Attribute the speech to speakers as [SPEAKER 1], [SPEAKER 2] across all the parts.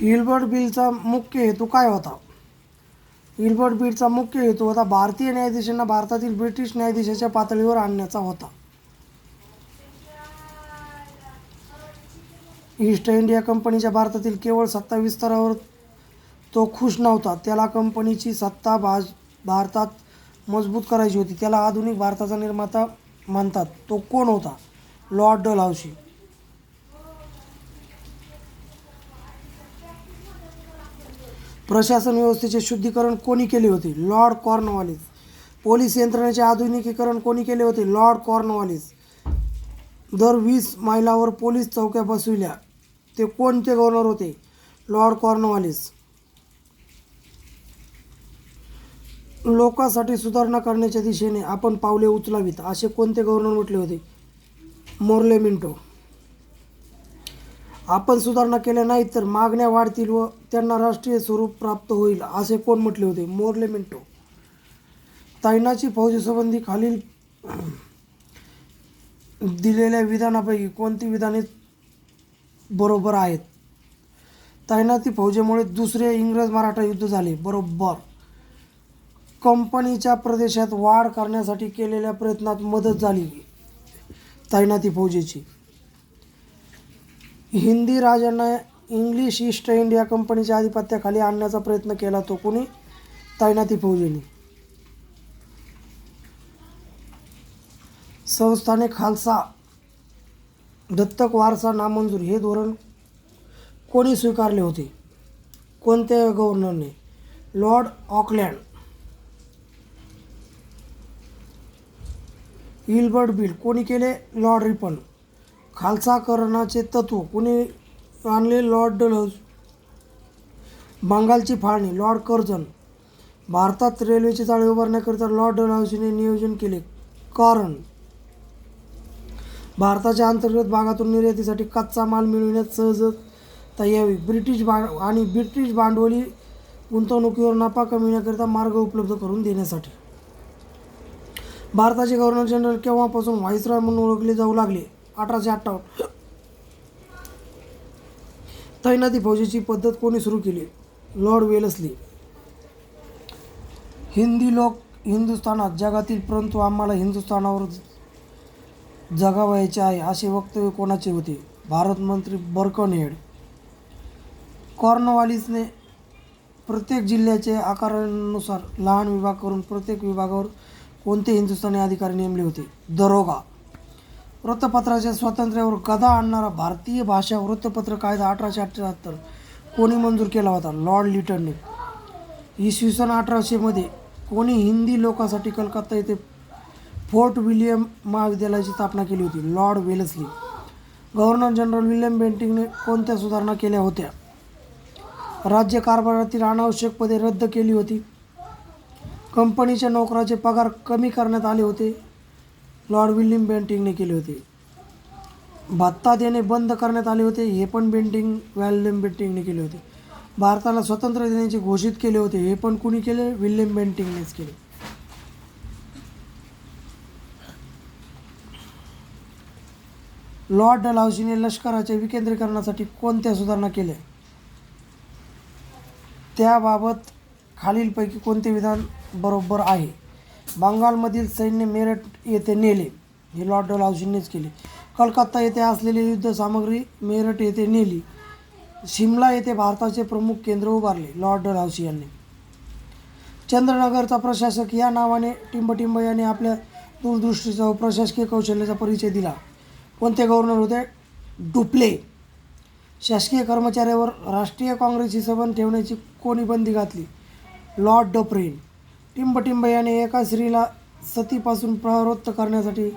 [SPEAKER 1] Hilbert बिलचा मुख्य हेतू काय होता? हिलबर्ट बिलचा मुख्य हेतू होता भारतीय न्यायाधीशांना भारतातील ब्रिटिश न्यायाधीशाच्या पातळीवर आणण्याचा होता. ईस्ट इंडिया कंपनीच्या भारतातील केवळ सत्ता विस्तारावर तो खुश नव्हता. त्याला कंपनीची सत्ता भाज भारतात मजबूत करायची होती. त्याला आधुनिक भारताचा निर्माता म्हणतात. तो कोण होता? लॉर्ड डलहाऊसी प्रशासन व्यवस्थेचे शुद्धीकरण कोणी केले होते? Lord Cornwallis. पोलीस यंत्रणेचे आधुनिकीकरण कोणी केले होते? Lord Cornwallis. दर वीस मैलावर पोलीस चौक्या बसविल्या. ते कोणते गव्हर्नर होते? Lord Cornwallis. लोकांसाठी सुधारणा करण्याच्या दिशेने आपण पावले उचलावीत असे कोणते गव्हर्नर म्हटले होते? Morley Minto. आपण सुधारणा केल्या नाहीत तर मागण्या वाढतील व त्यांना राष्ट्रीय स्वरूप प्राप्त होईल असे कोण म्हटले होते? Morley Minto. तैनाची फौजेसंबंधी खालील दिलेल्या विधानापैकी कोणती विधाने बरोबर आहेत? तैनाती फौजेमुळे दुसरे इंग्रज मराठा युद्ध झाले बरोबर. कंपनीच्या प्रदेशात वाढ करण्यासाठी केलेल्या प्रयत्नात मदत झाली तैनाती फौजेची. हिंदी राजांना इंग्लिश ईस्ट इंडिया कंपनीच्या आधिपत्याखाली आणण्याचा प्रयत्न केला तो कोणी? तैनाती फौजेने. संस्थाने खालसा दत्तक वारसा नामंजूर हे धोरण कोणी स्वीकारले होते? कोणत्या गव्हर्नरने लॉर्ड ऑकलँड हिलबर्ट बिल कोणी केले? लॉर्ड रिपन खालसाकरणाचे तत्व. कुणी आणले? लॉर्ड डलहौस बंगालची फाळणी. लॉर्ड कर्जन भारतात रेल्वेचे जाळे उभारण्याकरिता लॉर्ड डलहौसीने नियोजन केले. कारण भारताच्या अंतर्गत भागातून निर्यातीसाठी कच्चा माल मिळविण्यात सहजता यावी. ब्रिटिश भा आणि ब्रिटिश भांडवली गुंतवणुकीवर नफा कमविण्याकरिता मार्ग उपलब्ध करून देण्यासाठी. भारताचे गव्हर्नर जनरल केव्हापासून व्हाईसरॉय म्हणून ओळखले जाऊ लागले? अठराशे अठ्ठावन्न. तैनाती फौजेची पद्धत कोणी सुरू केली? Lord Wellesley. हिंदी लोक हिंदुस्थानात जगातील परंतु आम्हाला हिंदुस्थानावर जगावायचे आहे असे वक्तव्य कोणाचे होते? भारत मंत्री बर्कनहेड कॉर्नवालिसने प्रत्येक जिल्ह्याचे आकारानुसार लहान विभाग करून प्रत्येक विभागावर कोणते हिंदुस्थानी अधिकारी नेमले होते? दरोगा. वृत्तपत्राच्या स्वातंत्र्यावर गदा आणणारा भारतीय भाषा वृत्तपत्र कायदा अठराशे अठ्ठ्याहत्तर. कोणी मंजूर केला होता? लॉर्ड लिटनने. इसवी सन अठराशेमध्ये कोणी हिंदी लोकांसाठी कलकत्ता येथे फोर्ट विलियम महाविद्यालयाची स्थापना केली होती? Lord Wellesley. Governor general William बेंटिंगने कोणत्या सुधारणा केल्या होत्या? राज्य कारभारातील अनावश्यक पदे रद्द केली होती. कंपनीच्या नोकराचे पगार कमी करण्यात आले होते. लॉर्ड विल्यम बेंटिंगने केले होते. भत्ता देणे बंद करण्यात आले होते हे पण बेंटिंग वॅल्यम बेंटिंगने केले होते. भारताला स्वतंत्र देण्याचे घोषित केले होते हे पण कुणी केले? विल्यम बेंटिंगनेच केले. लॉर्ड डलहाऊसीने लष्कराच्या विकेंद्रीकरणासाठी कोणत्या सुधारणा केल्या? त्याबाबत खालीलपैकी कोणते विधान बरोबर आहे? बंगालमधील सैन्य मेरठ येथे नेले. हे लॉर्ड डलहाऊसीनेच केले. कलकत्ता येथे असलेली युद्ध सामग्री मेरठ येथे नेली. शिमला येथे भारताचे प्रमुख केंद्र उभारले लॉर्ड डलहाऊसी यांनी. चंद्रनगरचा प्रशासक या नावाने टिंबटिंब यांनी आपल्या दूरदृष्टीचा व प्रशासकीय कौशल्याचा परिचय दिला. कोणते गव्हर्नर होते? डुप्ले. शासकीय कर्मचाऱ्यावर राष्ट्रीय काँग्रेसची संबंध ठेवण्याची कोणी बंदी घातली? लॉर्ड डप्रेन. टिंबटिंब याने एका स्त्रीला सतीपासून प्रहारोत्त करण्यासाठी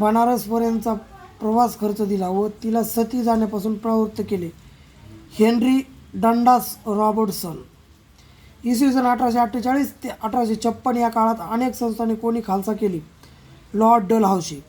[SPEAKER 1] बनारसपर्यंतचा प्रवास खर्च दिला व तिला सती जाण्यापासून प्रवृत्त केले. Henry Dundas Robertson. इसवी सन अठराशे अठ्ठेचाळीस ते अठराशे छप्पन या काळात अनेक संस्थांनी कोणी खालसा केली. लॉर्ड डलहाऊसी